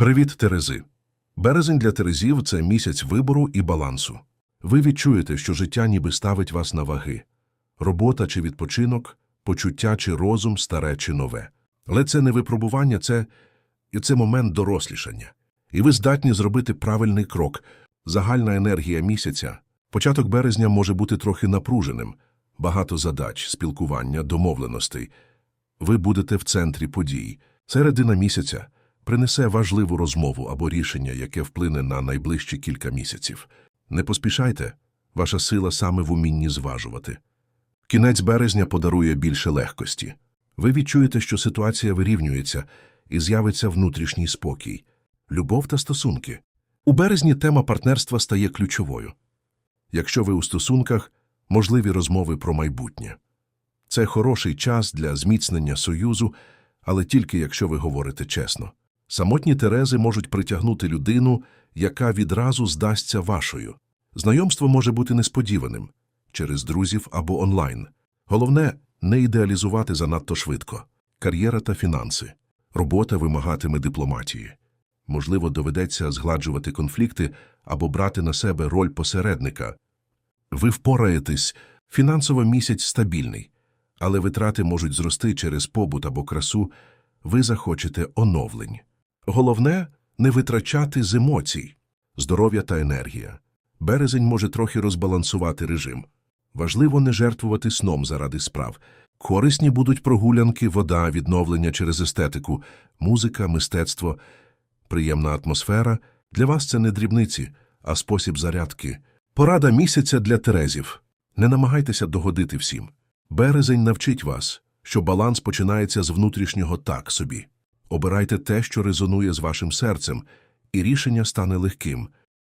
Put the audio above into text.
Привіт, Терези! Березень для Терезів – це місяць вибору і балансу. Ви відчуєте, що життя ніби ставить вас на ваги. Робота чи відпочинок, почуття чи розум, старе чи нове. Але це не випробування, це, це момент дорослішання. І ви здатні зробити правильний крок. Загальна енергія місяця. Початок березня може бути трохи напруженим. Багато задач, спілкування, домовленостей. Ви будете в центрі подій. Середина місяця принесе важливу розмову або рішення, яке вплине на найближчі кілька місяців. Не поспішайте, ваша сила саме в умінні зважувати. Кінець березня подарує більше легкості. Ви відчуєте, що ситуація вирівнюється і з'явиться внутрішній спокій, любов та стосунки. У березні тема партнерства стає ключовою. Якщо ви у стосунках, можливі розмови про майбутнє. Це хороший час для зміцнення союзу, але тільки якщо ви говорите чесно. Самотні Терези можуть притягнути людину, яка відразу здасться вашою. Знайомство може бути несподіваним через друзів або онлайн. Головне не ідеалізувати занадто швидко. Кар'єра та фінанси. Робота вимагатиме дипломатії. Можливо, доведеться згладжувати конфлікти або брати на себе роль посередника. Ви впораєтесь, фінансово місяць стабільний, але витрати можуть зрости через побут або красу, ви захочете оновлень. Головне – не витрачати з емоцій, здоров'я та енергія. Березень може трохи розбалансувати режим. Важливо не жертвувати сном заради справ. Корисні будуть прогулянки, вода, відновлення через естетику, музика, мистецтво, приємна атмосфера. Для вас це не дрібниці, а спосіб зарядки. Порада місяця для Терезів. Не намагайтеся догодити всім. Березень навчить вас, що баланс починається з внутрішнього так собі. Обирайте те, що резонує з вашим серцем, і рішення стане легким –